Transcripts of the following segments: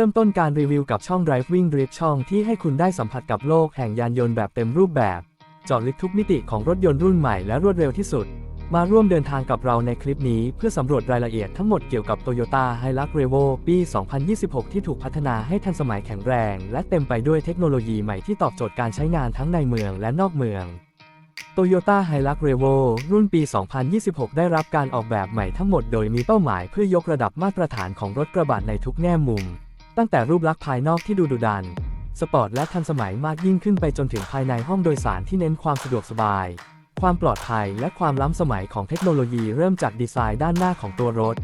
เริ่มต้นการรีวิวกับช่อง Driving Drift ช่องที่ให้คุณได้สัมผัสกับโลกแห่งยานยนต์แบบเต็มรูปแบบเจาะลึกทุกมิติของรถยนต์รุ่นใหม่และรวดเร็วที่สุด มาร่วมเดินทางกับเราในคลิปนี้เพื่อสำรวจรายละเอียดทั้งหมดเกี่ยวกับ Toyota Hilux Revo ปี 2026 ที่ถูกพัฒนาให้ทันสมัยแข็งแรง และเต็มไปด้วยเทคโนโลยีใหม่ที่ตอบโจทย์การใช้งานทั้งในเมืองและนอกเมือง Toyota Hilux Revo รุ่นปี 2026 ได้รับการออกแบบใหม่ทั้งหมดโดยมีเป้าหมายเพื่อยกระดับมาตรฐานของรถกระบะในทุกแง่มุม ตั้งแต่รูปลักษณ์ภายนอกที่ดูดุดัน สปอร์ตและทันสมัยมากยิ่งขึ้นไปจนถึงภายในห้องโดยสารที่เน้นความสะดวกสบาย ความปลอดภัยและความล้ำสมัยของเทคโนโลยีเริ่มจากดีไซน์ด้านหน้าของตัวรถ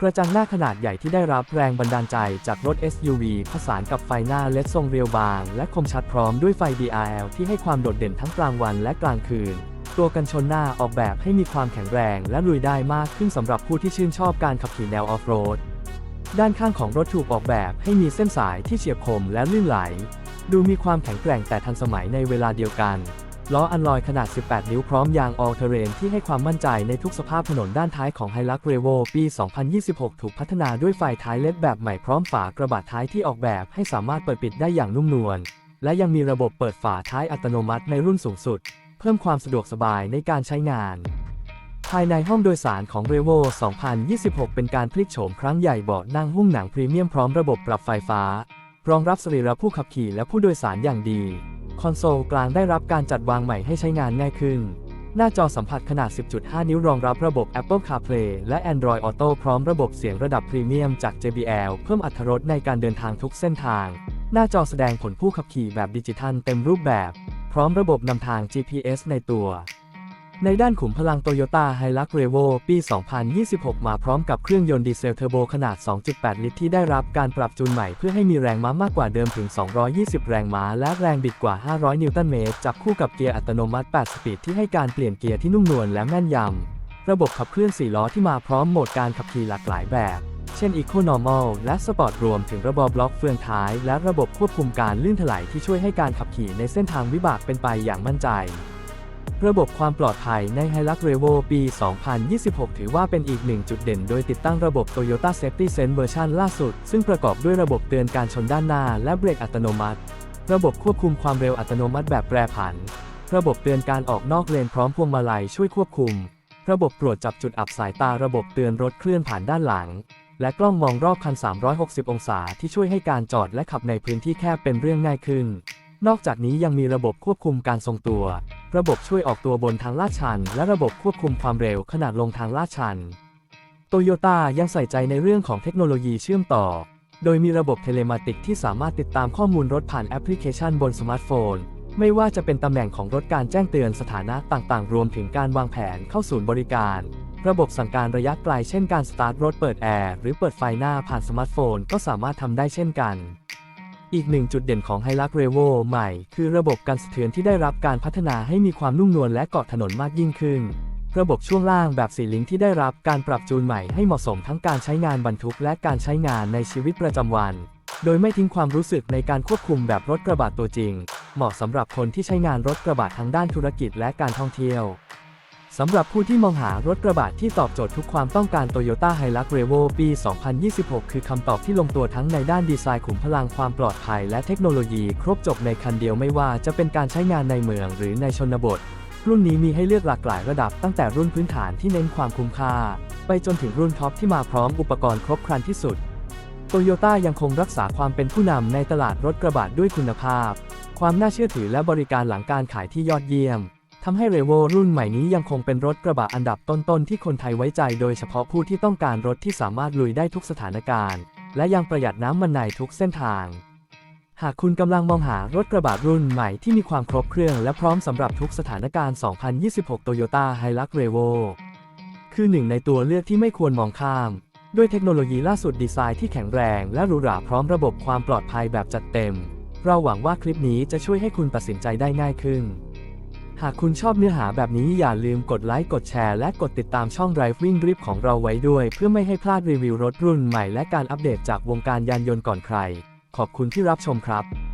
กระจังหน้าขนาดใหญ่ที่ได้รับแรงบันดาลใจจากรถ SUV ผสานกับไฟหน้าเลดทรงเรียวบาง และคมชัดพร้อมด้วยไฟ DRL ที่ให้ความโดดเด่นทั้งกลางวันและกลางคืนตัวกันชนหน้าออกแบบให้มีความแข็งแรงและลุยได้มากขึ้นสำหรับผู้ที่ชื่นชอบการขับขี่แนวออฟโรด ด้านข้างของรถถูกออกแบบให้มีเส้นสายที่เฉียบคมและลื่นไหล ดูมีความแข็งแกร่งแต่ทันสมัยในเวลาเดียวกัน ล้ออันลอยขนาด 18 นิ้วพร้อมยาง All Terrain ที่ให้ความมั่นใจในทุกสภาพถนนด้านท้ายของ Hilux Revo ปี 2026 ถูกพัฒนาด้วยไฟท้ายเล็ดแบบใหม่พร้อมฝากระบะท้ายที่ออกแบบให้สามารถเปิดปิดได้อย่างนุ่มนวล และยังมีระบบเปิดฝาท้ายอัตโนมัติในรุ่นสูงสุด เพิ่มความสะดวกสบายในการใช้งาน ภายในห้องโดยสารของ Revo 2026 เป็นการพลิกโฉมครั้งใหญ่เบาะนั่งหุ้มหนังพรีเมียมพร้อมระบบปรับไฟฟ้า รองรับสรีระผู้ขับขี่และผู้โดยสารอย่างดี คอนโซลกลางได้รับการจัดวางใหม่ให้ใช้งานง่ายขึ้น หน้าจอสัมผัสขนาด 10.5 นิ้วรองรับระบบ Apple CarPlay และ Android Auto พร้อมระบบเสียงระดับพรีเมียมจาก JBL เพิ่มอรรถรสในการเดินทางทุกเส้นทาง หน้าจอแสดงผลผู้ขับขี่แบบดิจิทัลเต็มรูปแบบ พร้อมระบบนำทาง GPS ในตัว ในด้านขุมพลัง Toyota Hilux Revo ปี 2026 มาพร้อมกับเครื่องยนต์ดีเซลเทอร์โบขนาด 2.8 ลิตรที่ได้รับการปรับจูนใหม่เพื่อให้มีแรงม้ามากกว่าเดิมถึง 220 แรงม้า และแรงบิดกว่า 500 นิวตันเมตร จับคู่กับเกียร์อัตโนมัติ 8 สปีดที่ให้การเปลี่ยนเกียร์ที่นุ่มนวลและแม่นยำ ระบบขับเคลื่อน 4 ล้อที่มาพร้อมโหมดการขับขี่หลากหลายแบบ เช่น Eco Normal และ Sport รวมถึงระบบบล็อกเฟืองท้าย และระบบควบคุมการลื่นถลายที่ช่วยให้การขับขี่ในเส้นทางวิบากเป็นไปอย่างมั่นใจ ระบบความปลอดภัยใน Hilux Revo ปี 2026 ถือว่าเป็นอีกหนึ่งจุดเด่นโดยติดตั้งระบบ Toyota Safety Sense เวอร์ชันล่าสุด ซึ่งประกอบด้วยระบบเตือนการชนด้านหน้าและเบรกอัตโนมัติ ระบบควบคุมความเร็วอัตโนมัติแบบแปรผัน ระบบเตือนการออกนอกเลนพร้อมพวงมาลัยช่วยควบคุม ระบบตรวจจับจุดอับสายตาระบบเตือนรถเคลื่อนผ่านด้านหลัง และกล้องมองรอบคัน 360 องศาที่ช่วยให้การจอดและขับในพื้นที่แคบเป็นเรื่องง่ายขึ้น นอกจากนี้ยังมีระบบควบคุมการทรงตัว ระบบช่วยออกตัวบนทางลาดชัน และระบบควบคุมความเร็วขณะลงทางลาดชัน โตโยต้ายังใส่ใจในเรื่องของเทคโนโลยีเชื่อมต่อ โดยมีระบบเทเลมาติกที่สามารถติดตามข้อมูลรถผ่านแอปพลิเคชันบนสมาร์ทโฟน ไม่ว่าจะเป็นตำแหน่งของรถการแจ้งเตือนสถานะต่างๆ รวมถึงการวางแผนเข้าศูนย์บริการ ระบบสั่งการระยะไกลเช่นการสตาร์ทรถเปิดแอร์หรือเปิดไฟหน้าผ่านสมาร์ทโฟนก็สามารถทำได้เช่นกัน อีกหนึ่งจุดเด่นของ Hilux Revo ใหม่ คือระบบการสะเทือนที่ได้รับการพัฒนาให้มีความนุ่มนวลและเกาะถนนมากยิ่งขึ้น ระบบช่วงล่างแบบสีลิงที่ได้รับการปรับจูนใหม่ให้เหมาะสมทั้งการใช้งานบรรทุกและการใช้งานในชีวิตประจำวัน โดยไม่ทิ้งความรู้สึกในการควบคุมแบบรถกระบะตัวจริง เหมาะสำหรับคนที่ใช้งานรถกระบะทางด้านธุรกิจและการท่องเที่ยว สำหรับผู้ที่มองหารถกระบะที่ตอบโจทย์ทุกความต้องการ Toyota Hilux Revo ปี 2026 คือคำตอบที่ลงตัวทั้งในด้านดีไซน์ขุมพลังความปลอดภัยและเทคโนโลยีครบจบในคันเดียวไม่ว่าจะเป็นการใช้งานในเมืองหรือในชนบท รุ่นนี้มีให้เลือกหลากหลายระดับตั้งแต่รุ่นพื้นฐานที่เน้นความคุ้มค่า ไปจนถึงรุ่นท็อปที่มาพร้อมอุปกรณ์ครบครันที่สุดโตโยต้ายังคงรักษาความเป็นผู้นำในตลาดรถกระบะด้วยคุณภาพ ความน่าเชื่อถือและบริการหลังการขายที่ยอดเยี่ยมำให้เรโวรุ่นใหม่นี้ยังคงเป็นรถกระบะอันดับต้นๆที่คนไทยไว้ใจโดยเฉพาะผู้ที่ต้องการรถที่สามารถลุยได้ทุกสถานการณ์ และยังประหยัดน้ำมันในทุกเส้นทาง หากคุณกำลังมองหารถกระบะรุ่นใหม่ที่มีความครบเครื่องและพร้อมสำหรับทุกสถานการณ์ 2026 Toyota Hilux Revo คือหนึ่งในตัวเลือกที่ไม่ควรมองข้าม ด้วยเทคโนโลยีล่าสุดดีไซน์ที่แข็งแรงและหรูหราพร้อมระบบความปลอดภัยแบบจัดเต็ม เราหวังว่าคลิปนี้จะช่วยให้คุณตัดสินใจได้ง่ายขึ้น หากคุณชอบเนื้อหาแบบนี้อย่าลืมกดไลค์ กดแชร์ และกดติดตามช่อง Driving Drip ของเราไว้ด้วย เพื่อไม่ให้พลาดรีวิวรถรุ่นใหม่และการอัปเดตจากวงการยานยนต์ก่อนใคร ขอบคุณที่รับชมครับ